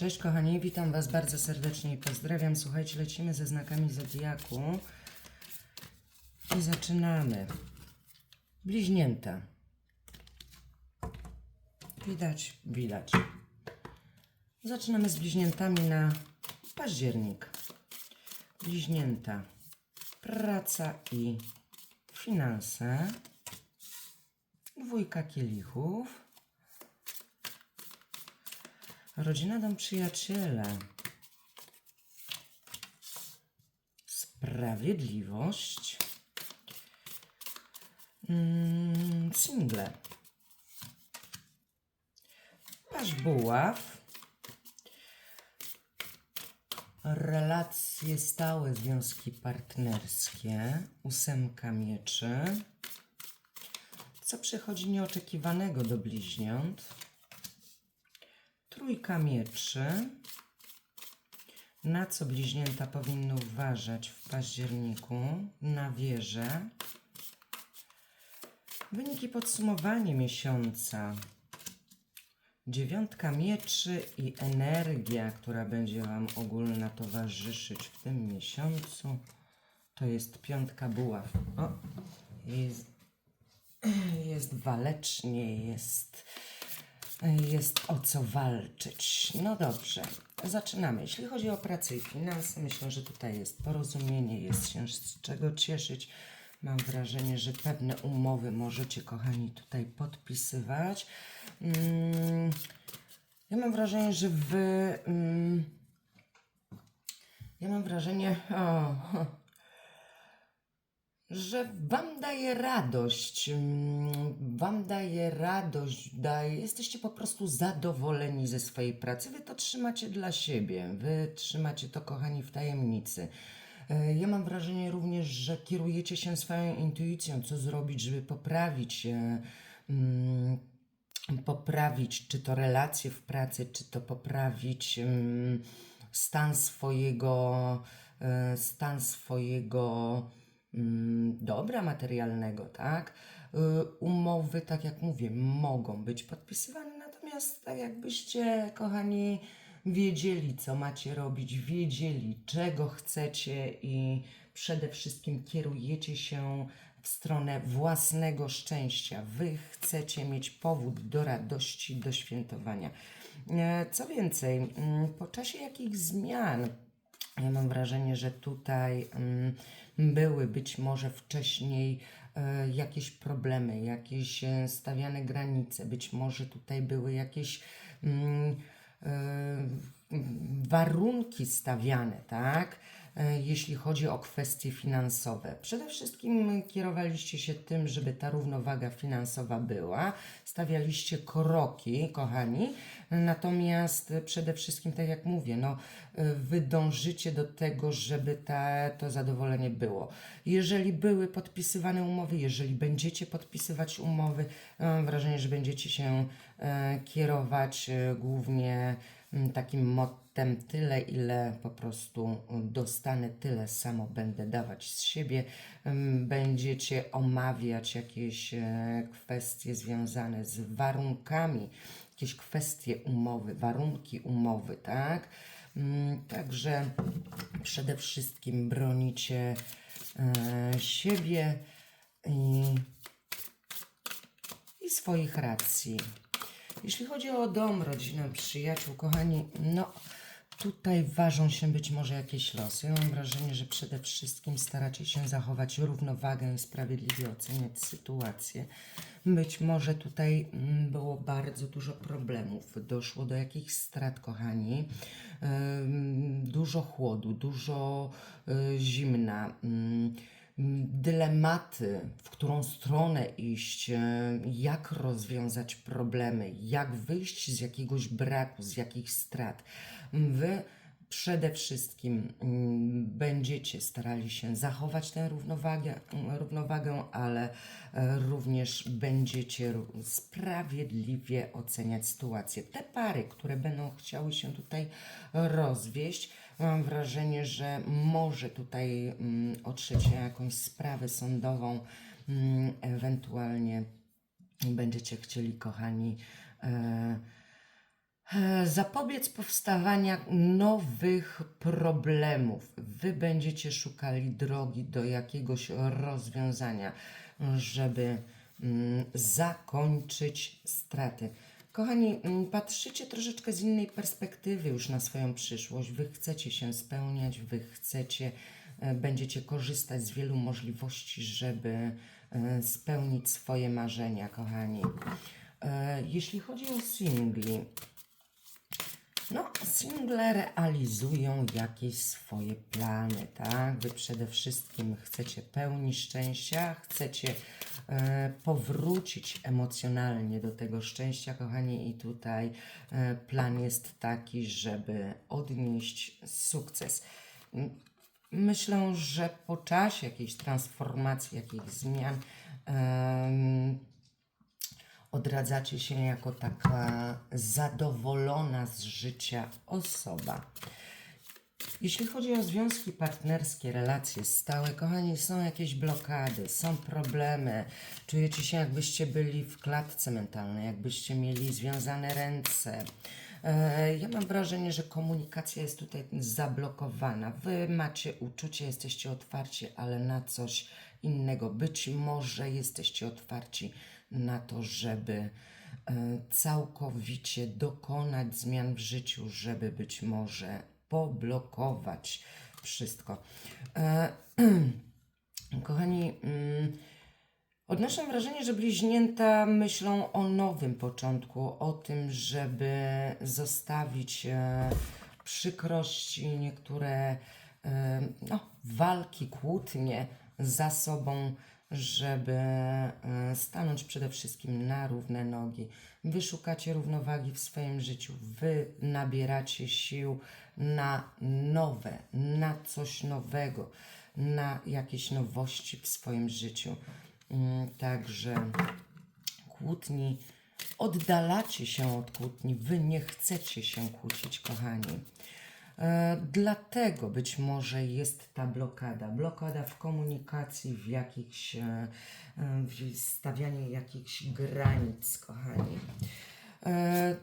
Cześć kochani, witam Was bardzo serdecznie i pozdrawiam. Słuchajcie, lecimy ze znakami Zodiaku i zaczynamy. Bliźnięta. Widać, widać. Zaczynamy z bliźniętami na październik. Bliźnięta. Praca i finanse. Dwójka kielichów. Rodzina, dom, przyjaciele. Sprawiedliwość. Mm, single. Paź buław. Relacje stałe, związki partnerskie. Ósemka mieczy. Co przychodzi nieoczekiwanego do bliźniąt? Trójka mieczy. Na co bliźnięta powinny uważać w październiku? Na wieżę. Wyniki podsumowanie miesiąca. Dziewiątka mieczy i energia, która będzie Wam ogólna towarzyszyć w tym miesiącu. To jest piątka buław. O, jest, jest walecznie, jest jest o co walczyć. No dobrze, zaczynamy. Jeśli chodzi o pracę i finanse, myślę, że tutaj jest porozumienie, jest się z czego cieszyć. Mam wrażenie, że pewne umowy możecie, kochani, tutaj podpisywać. Mm, ja mam wrażenie, że wy. Mm, ja mam wrażenie. O, że Wam daje radość, mm, Wam daje radość, daje, jesteście po prostu zadowoleni ze swojej pracy. Wy to trzymacie dla siebie, Wy trzymacie to, kochani, w tajemnicy. E, Ja mam wrażenie również, że kierujecie się swoją intuicją, co zrobić, żeby poprawić, e, mm, poprawić czy to relacje w pracy, czy to poprawić mm, stan swojego, e, stan swojego dobra materialnego, tak? Y, Umowy, tak jak mówię, mogą być podpisywane, natomiast tak jakbyście, kochani, wiedzieli, co macie robić, wiedzieli, czego chcecie i przede wszystkim kierujecie się w stronę własnego szczęścia. Wy chcecie mieć powód do radości, do świętowania. E, Co więcej, mm, po czasie jakich zmian ja mam wrażenie, że tutaj mm, były być może wcześniej e, jakieś problemy, jakieś e, stawiane granice, być może tutaj były jakieś mm, e, warunki stawiane, tak? Jeśli chodzi o kwestie finansowe. Przede wszystkim kierowaliście się tym, żeby ta równowaga finansowa była. Stawialiście kroki, kochani. Natomiast przede wszystkim, tak jak mówię, no, wy dążycie do tego, żeby ta, to zadowolenie było. Jeżeli były podpisywane umowy, jeżeli będziecie podpisywać umowy, mam wrażenie, że będziecie się e, kierować e, głównie takim mottem tyle, ile po prostu dostanę, tyle samo będę dawać z siebie. Będziecie omawiać jakieś e, kwestie związane z warunkami, jakieś kwestie umowy, warunki umowy, tak? Ym, Także przede wszystkim bronicie e, siebie i, i swoich racji. Jeśli chodzi o dom, rodzinę, przyjaciół, kochani, no tutaj ważą się być może jakieś losy. Mam wrażenie, że przede wszystkim staracie się zachować równowagę i sprawiedliwie oceniać sytuację. Być może tutaj mm, było bardzo dużo problemów, doszło do jakichś strat, kochani, dużo chłodu, dużo y, zimna. Ym, dylematy, w którą stronę iść, e, jak rozwiązać problemy, jak wyjść z jakiegoś braku, z jakichś strat. Wy przede wszystkim mm, będziecie starali się zachować tę równowagę, równowagę ale e, również będziecie sprawiedliwie oceniać sytuację. Te pary, które będą chciały się tutaj rozwieść, mam wrażenie, że może tutaj mm, otrzeć się jakąś sprawę sądową, mm, ewentualnie będziecie chcieli, kochani, e, E, Zapobiec powstawania nowych problemów. Wy będziecie szukali drogi do jakiegoś rozwiązania, żeby mm, zakończyć straty. Kochani, mm, patrzycie troszeczkę z innej perspektywy już na swoją przyszłość. Wy chcecie się spełniać, wy chcecie, e, będziecie korzystać z wielu możliwości, żeby e, spełnić swoje marzenia, kochani. E, Jeśli chodzi o singli, no, single realizują jakieś swoje plany, tak? Wy przede wszystkim chcecie pełni szczęścia, chcecie powrócić emocjonalnie do tego szczęścia, kochani, i tutaj e, plan jest taki, żeby odnieść sukces. Myślę, że po czasie jakiejś transformacji, jakichś zmian, odradzacie się jako taka zadowolona z życia osoba. Jeśli chodzi o związki partnerskie, relacje stałe, kochani, są jakieś blokady, są problemy. Czujecie się, jakbyście byli w klatce mentalnej, jakbyście mieli związane ręce. E, Ja mam wrażenie, że komunikacja jest tutaj zablokowana. Wy macie uczucie, jesteście otwarci, ale na coś innego. Być może jesteście otwarci na to, żeby e, całkowicie dokonać zmian w życiu, żeby być może poblokować wszystko. E, Kochani, mm, odnoszę wrażenie, że bliźnięta myślą o nowym początku, o tym, żeby zostawić e, przykrości, niektóre e, no, walki, kłótnie za sobą, żeby e, stanąć przede wszystkim na równe nogi. Wy szukacie równowagi w swoim życiu, wy nabieracie sił na nowe, na coś nowego, na jakieś nowości w swoim życiu. Mm, Także kłótni, oddalacie się od kłótni, wy nie chcecie się kłócić, kochani. E, Dlatego być może jest ta blokada. Blokada w komunikacji, w jakichś, e, e, w stawianiu jakichś granic, kochani.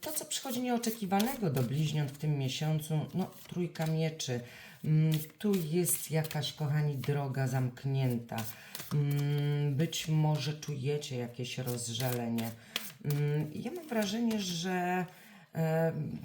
To, co przychodzi nieoczekiwanego do bliźniąt w tym miesiącu, no trójka mieczy. Mm, Tu jest jakaś, kochani, droga zamknięta. Mm, Być może czujecie jakieś rozżalenie. Mm, Ja mam wrażenie, że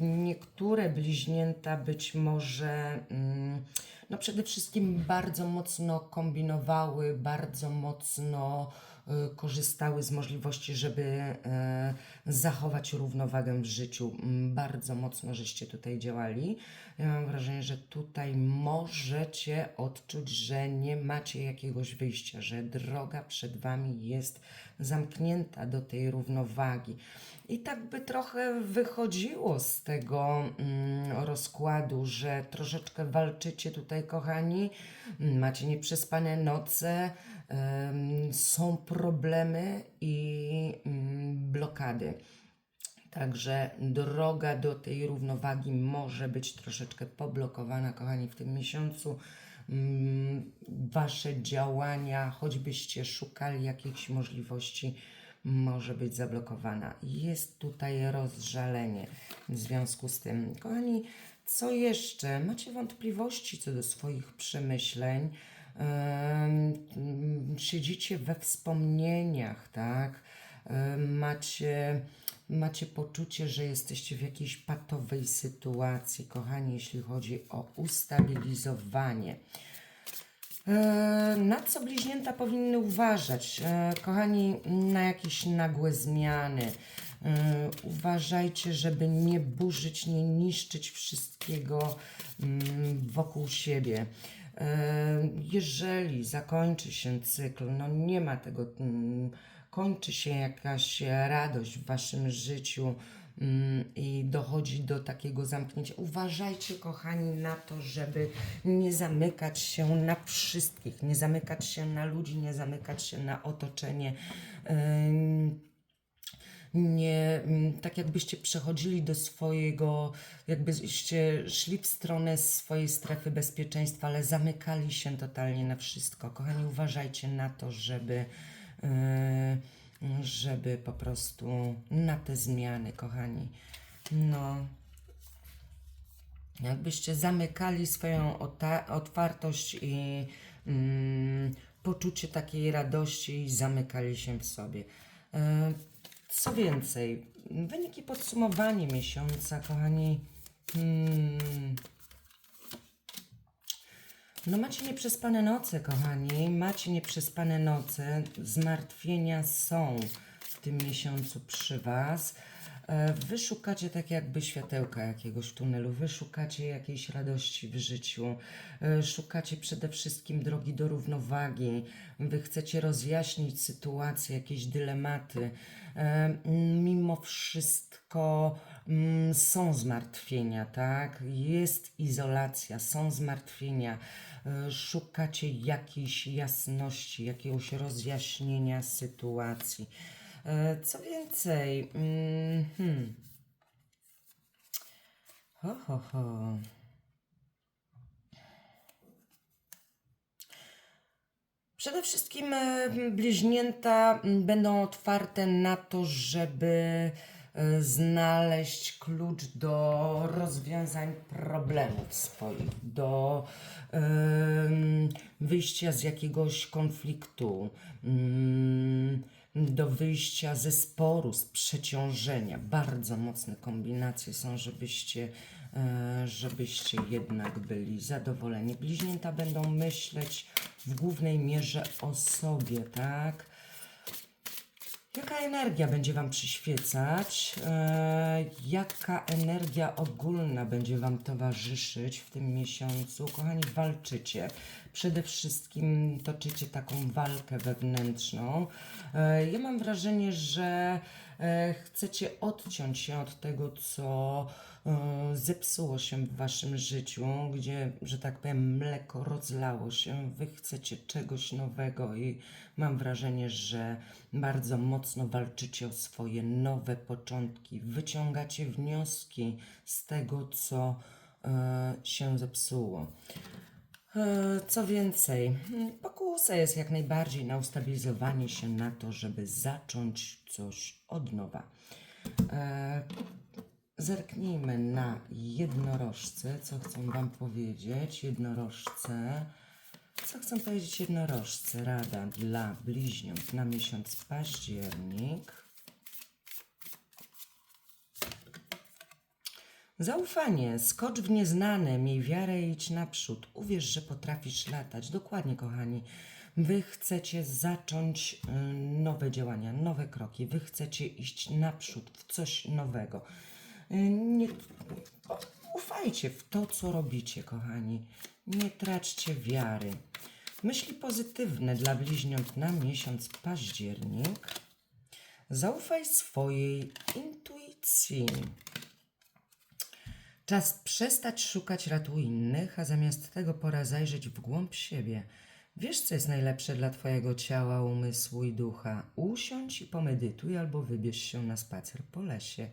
niektóre bliźnięta być może mm, no przede wszystkim bardzo mocno kombinowały, bardzo mocno y, korzystały z możliwości, żeby e, zachować równowagę w życiu. Mm, Bardzo mocno żeście tutaj działali. Ja mam wrażenie, że tutaj możecie odczuć, że nie macie jakiegoś wyjścia, że droga przed wami jest zamknięta do tej równowagi. I tak by trochę wychodziło z tego mm, rozkładu, że troszeczkę walczycie tutaj, kochani, macie nieprzespane noce, są problemy i mm, blokady. Także droga do tej równowagi może być troszeczkę poblokowana, kochani, w tym miesiącu. Mm, Wasze działania, choćbyście szukali jakichś możliwości, może być zablokowana. Jest tutaj rozżalenie w związku z tym. Kochani, co jeszcze? Macie wątpliwości co do swoich przemyśleń? Em, Siedzicie we wspomnieniach, tak? Em, Macie, macie poczucie, że jesteście w jakiejś patowej sytuacji, kochani, jeśli chodzi o ustabilizowanie. E, Na co bliźnięta powinny uważać? E, Kochani, na jakieś nagłe zmiany. E, Uważajcie, żeby nie burzyć, nie niszczyć wszystkiego mm, wokół siebie. Jeżeli zakończy się cykl, no nie ma tego, mm, kończy się jakaś radość w waszym życiu, i dochodzi do takiego zamknięcia. Uważajcie, kochani, na to, żeby nie zamykać się na wszystkich, nie zamykać się na ludzi, nie zamykać się na otoczenie. Nie, mm, tak jakbyście przechodzili do swojego, jakbyście szli w stronę swojej strefy bezpieczeństwa, ale zamykali się totalnie na wszystko. Kochani, uważajcie na to, żeby, yy, żeby po prostu na te zmiany, kochani. No. Jakbyście zamykali swoją otwartość i mm, poczucie takiej radości i zamykali się w sobie. E, co więcej, wyniki podsumowanie miesiąca, kochani. Hmm, no macie nieprzespane noce, kochani. Macie nieprzespane noce. Zmartwienia są w tym miesiącu przy Was. E, Wy szukacie tak jakby światełka jakiegoś tunelu. Wy szukacie jakiejś radości w życiu. E, Szukacie przede wszystkim drogi do równowagi. Wy chcecie rozjaśnić sytuację, jakieś dylematy. E, Mimo wszystko mm, są zmartwienia, tak? Jest izolacja, są zmartwienia. E, Szukacie jakiejś jasności, jakiegoś rozjaśnienia sytuacji. E, Co więcej, mm, hmm. ho, ho, ho. Przede wszystkim e, bliźnięta będą otwarte na to, żeby znaleźć klucz do rozwiązań problemów swoich, do wyjścia z jakiegoś konfliktu, do wyjścia ze sporu, z przeciążenia. Bardzo mocne kombinacje są, żebyście, e, żebyście jednak byli zadowoleni. Bliźnięta będą myśleć w głównej mierze o sobie, tak? Jaka energia będzie Wam przyświecać? E, jaka energia ogólna będzie Wam towarzyszyć w tym miesiącu? Kochani, walczycie. Przede wszystkim toczycie taką walkę wewnętrzną. E, ja mam wrażenie, że e, chcecie odciąć się od tego, co zepsuło się w Waszym życiu, gdzie, że tak powiem, mleko rozlało się. Wy chcecie czegoś nowego i mam wrażenie, że bardzo mocno walczycie o swoje nowe początki. Wyciągacie wnioski z tego, co e, się zepsuło. E, Co więcej, pokusa jest jak najbardziej na ustabilizowanie się na to, żeby zacząć coś od nowa. Zerknijmy na jednorożce, co chcą Wam powiedzieć. Jednorożce. Co chcą powiedzieć jednorożce? Rada dla bliźniąt na miesiąc październik. Zaufanie, skocz w nieznane, miej wiarę i idź naprzód. Uwierz, że potrafisz latać. Dokładnie, kochani. Wy chcecie zacząć y, nowe działania, nowe kroki. Wy chcecie iść naprzód w coś nowego. Y, Nie, ufajcie w to, co robicie, kochani. Nie traćcie wiary. Myśli pozytywne dla bliźniąt na miesiąc październik. Zaufaj swojej intuicji. Czas przestać szukać rad u innych, a zamiast tego pora zajrzeć w głąb siebie. Wiesz, co jest najlepsze dla Twojego ciała, umysłu i ducha. Usiądź i pomedytuj albo wybierz się na spacer po lesie.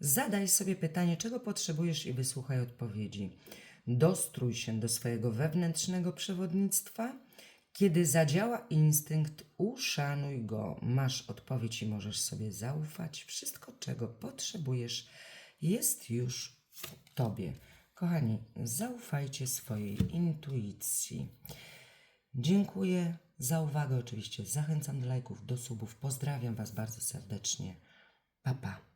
Zadaj sobie pytanie, czego potrzebujesz i wysłuchaj odpowiedzi. Dostrój się do swojego wewnętrznego przewodnictwa. Kiedy zadziała instynkt, uszanuj go. Masz odpowiedź i możesz sobie zaufać. Wszystko, czego potrzebujesz, jest już w Tobie. Kochani, zaufajcie swojej intuicji. Dziękuję za uwagę. Oczywiście zachęcam do lajków, do subów. Pozdrawiam Was bardzo serdecznie. Pa, pa.